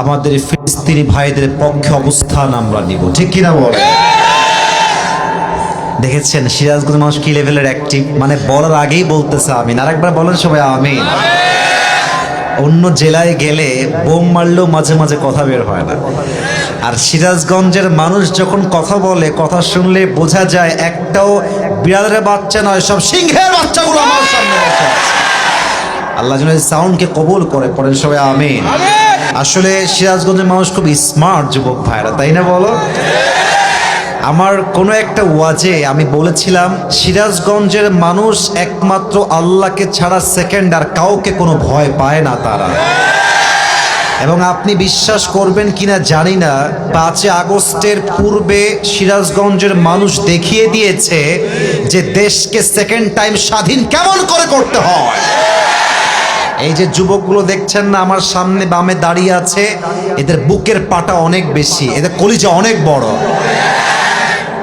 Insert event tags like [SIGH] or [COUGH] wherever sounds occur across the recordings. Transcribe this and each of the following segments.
আমাদের ফিলিস্তিনি ভাইদের পক্ষে অবস্থান আমরা নিব। ঠিক কিনা বলে দেখেছেন, সিরাজগঞ্জ মানুষ কি লেভেলের অ্যাক্টিভ মানে বলার আগেই বলতেছে আমিন, আরেকবার বলেন সবাই আমিন। অন্য জেলায় গেলে বোম মারলেও মাঝে মাঝে কথা বের হয় না। আর সিরাজগঞ্জের মানুষ যখন কথা বলে, কথা শুনলে বোঝা যায় একটাও বিড়ালের বাচ্চা নয়, সব সিংহের বাচ্চাগুলো আমার সামনে আল্লাহ সাউন্ডকে কবুল করে, পড়েন সবাই আমিন। আসলে সিরাজগঞ্জের মানুষ খুব স্মার্ট যুবক ভাইরা, তাই না বলো? আমার কোনো একটা ওয়াজে আমি বলেছিলাম, সিরাজগঞ্জের মানুষ একমাত্র আল্লাহকে ছাড়া সেকেন্ড আর কাউকে কোনো ভয় পায় না তারা। এবং আপনি বিশ্বাস করবেন কিনা জানি না, পাঁচই আগস্টের পূর্বে সিরাজগঞ্জের মানুষ দেখিয়ে দিয়েছে যে দেশকে সেকেন্ড টাইম স্বাধীন কেমন করে করতে হয়। এই যে যুবকগুলো দেখছেন না, আমার সামনে বামে দাঁড়িয়ে আছে, এদের বুকের পাটা অনেক বেশি, এদের কলিজা অনেক বড়।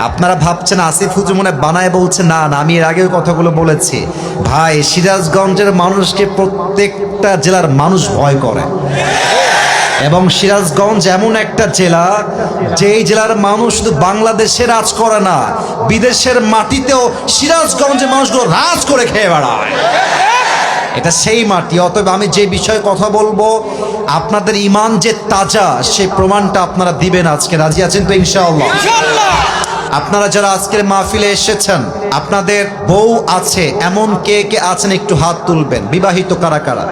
আপনারা ভাবছেন আসিফ হুজুর মনে বানায় বলছে, না না, আমি এর আগেও কথাগুলো বলেছি। ভাই, সিরাজগঞ্জের মানুষকে প্রত্যেকটা জেলার মানুষ ভয় করে। এবং সিরাজগঞ্জ এমন একটা জেলা, যেই জেলার মানুষ শুধু বাংলাদেশে রাজ করে না, বিদেশের মাটিতেও সিরাজগঞ্জের মানুষগুলো রাজ করে খেয়ে বেড়ায়। এটা সেই মাটি অতএব আমি যে বিষয়ে কথা বলব আপনাদের ইমান যে তাজা সেই প্রমাণটা আপনারা দিবেন আজকে। রাজি আছেন তো ইনশাআল্লাহ। আপনারা যারা আজকের মাহফিলে এসেছেন আপনাদের বউ আছে এমন কে কে আছেন একটু হাত তুলবেন। বিবাহিত কারা কারা?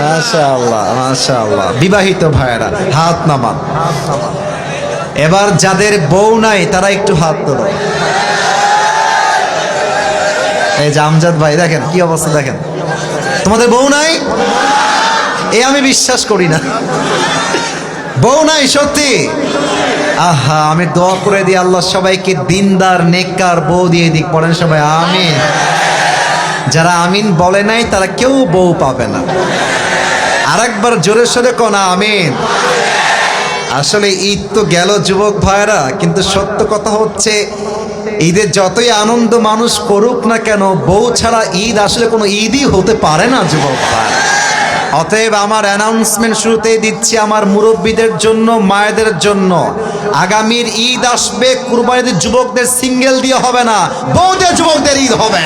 মাশাআল্লাহ মাশাআল্লাহ। বিবাহিত ভাইয়েরা হাত নামান। এবার যাদের বউ নাই তারা একটু হাত তোলো। এই যে আমজাদ ভাই, দেখেন, কি অবস্থা দেখেন। তোমাদের বউ নাই? এ আমি বিশ্বাস করি না। বউ নাই, সত্যি? আহা, আমি দোয়া করে দিই আল্লাহ সবাইকে দিনদার, নেককার বউ দিয়ে দিক। পড়েন সবাই, আমিন। যারা আমিন বলে নাই, তারা কেউ বউ পাবে না। আরেকবার জোরে সোরে কোন, আমিন। আসলে ঈদ তো গেল যুবক ভাইরা কিন্তু সত্য কথা হচ্ছে ঈদের যতই আনন্দ মানুষ করুক না কেন, বউ ছাড়া ঈদ আসলে কোনো ঈদই হতে পারে না, যুবক ভাইরা অতএব আমার অ্যানাউন্সমেন্ট শুরুতেই দিচ্ছি আমার মুরব্বীদের জন্য, মায়েদের জন্য। আগামীর ঈদ আসবে কুরবানিদের যুবকদের সিঙ্গেল দিয়ে হবে না বউদের যুবকদের ঈদ হবে।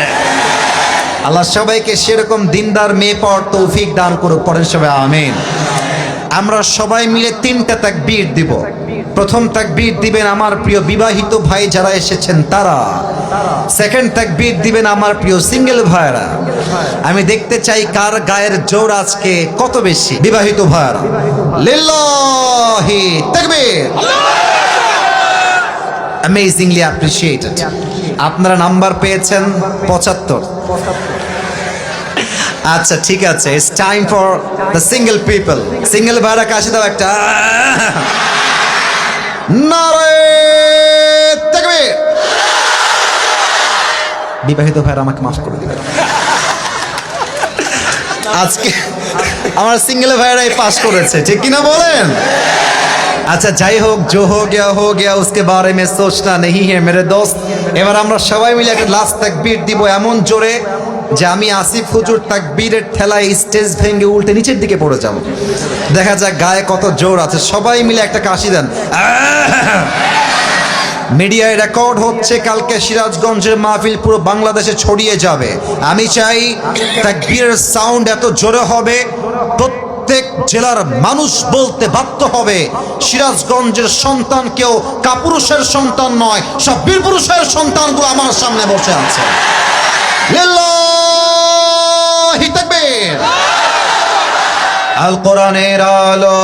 আল্লাহ সবাইকে সেরকম দিনদার, মেয়ে পাওয়ার তৌফিক দান করুক পরের সবাই, আমিন। আমরা সবাই মিলে তিনটা তাকবীর দিব। প্রথম তাকবীর দিবেন আমার প্রিয় বিবাহিত ভাই যারা এসেছেন তারা। সেকেন্ড তাকবীর দিবেন আমার প্রিয় সিঙ্গেল ভাইরা আমি দেখতে চাই কার গায়ের জোর আজকে কত বেশি, বিবাহিত ভাইরা লিল্লাহি তাকবীর। অ্যামেজিংলি অ্যাপ্রিসিয়েটেড আপনারা নাম্বার পেয়েছেন পঁচাত্তর। আচ্ছা ঠিক আছে। It's time for the single people single ভাইরা কাশি দাও একটা। বিবাহিত ভাইরা আমাকে মাফ করে দিবেন। আজকে আমার সিঙ্গেল ভাইরাই পাশ করেছে, ঠিক কিনা বলেন? আচ্ছা যাই হোক জো হো গিয়া হো গিয়া উসকে বারে মে সোচনা নেই হে মেরে দোস্ত। এবার আমরা সবাই মিলে একটা লাস্ট তাকবীর দিব, এমন জোরে যে আমি আসিফ হুজুর তাকবীরের ঠেলায় স্টেজ ভেঙে উল্টে নিচের দিকে পড়ে যাব। দেখা যাক গায়ে কত জোর আছে। সবাই মিলে একটা কাশি দেন। [LAUGHS] মিডিয়ায় রেকর্ড হচ্ছে, কালকে সিরাজগঞ্জের মাহফিল পুরো বাংলাদেশে ছড়িয়ে যাবে। আমি চাই তাকবীরের সাউন্ড এত জোরে হবে, প্রত্যেক জেলার মানুষ বলতে বাধ্য হবে, সিরাজগঞ্জের সন্তান কেউ কাপুরুষের সন্তান নয়, সব বীরপুরুষের সন্তানগুলো আমার সামনে বসে আছে লিল্লাহি তাকবীর আল কোরআনের আলো।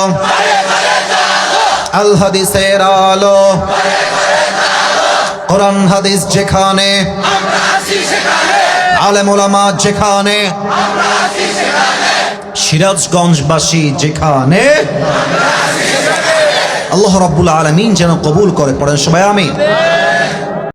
আল হাদিসের আলো। কোরআন হাদিস যেখানে, আলেম যেখানে, সিরাজগঞ্জবাসী যেখানে, আল্লাহ রাব্বুল আলামিন যেন কবুল করে, পড়েন সবাই আমি